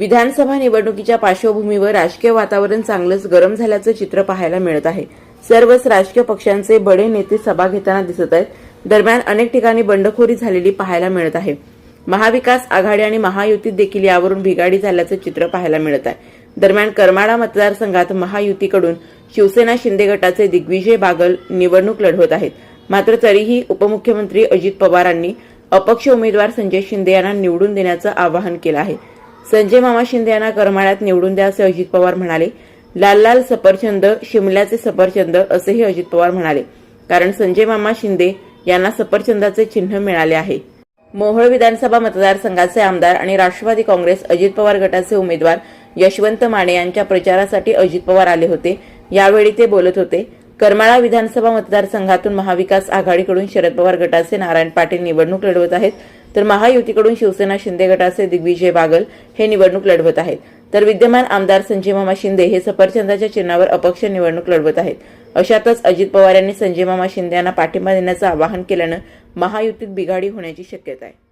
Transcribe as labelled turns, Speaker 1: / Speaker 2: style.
Speaker 1: विधानसभा निवडणुकीच्या पार्श्वभूमीवर राजकीय वातावरण चांगलंच गरम झाल्याचं चित्र पाहायला मिळत आहे. सर्वच राजकीय पक्षांचे बडे नेते सभा घेताना दिसत आहेत. दरम्यान अनेक ठिकाणी बंडखोरी झालेली पाहायला मिळत आहे. महाविकास आघाडी आणि महायुतीत देखील यावरून बिघाडी झाल्याचं चित्र पाहायला मिळत आहे. दरम्यान करमाळा मतदारसंघात महायुतीकडून शिवसेना शिंदे गटाचे दिग्विजय बागल निवडणूक लढवत आहेत. मात्र तरीही उपमुख्यमंत्री अजित पवारांनी अपक्ष उमेदवार संजय शिंदे यांना निवडून देण्याचं आवाहन केलं आहे. संजय मामा शिंदे यांना करमाळ्यात निवडून द्या असे अजित पवार म्हणाले. लाल लाल सफरचंद शिमल्याचे सफरचंद असेही अजित पवार म्हणाले. कारण संजय मामा शिंदे यांना सफरचंदाचे चिन्ह मिळाले आहे. मोहोळ विधानसभा मतदारसंघाचे आमदार आणि राष्ट्रवादी काँग्रेस अजित पवार गटाचे उमेदवार यशवंत माने यांच्या प्रचारासाठी अजित पवार आले होते. यावेळी ते बोलत होते. करमाळा विधानसभा मतदारसंघातून महाविकास आघाडीकडून शरद पवार गटाचे नारायण पाटील निवडणूक लढवत आहेत. तर महायुतीकडून शिवसेना शिंदे गटाचे दिग्विजय बागल हे निवडणूक लढवत आहेत. तर विद्यमान आमदार संजय मामा शिंदे हे सफरचंदाच्या चिन्हावर अपक्ष निवडणूक लढवत आहेत. अशातच अजित पवार यांनी संजय मामा शिंदे यांना पाठिंबा देण्याचं आवाहन केल्यानं महायुतीत बिघाडी होण्याची शक्यता आहे.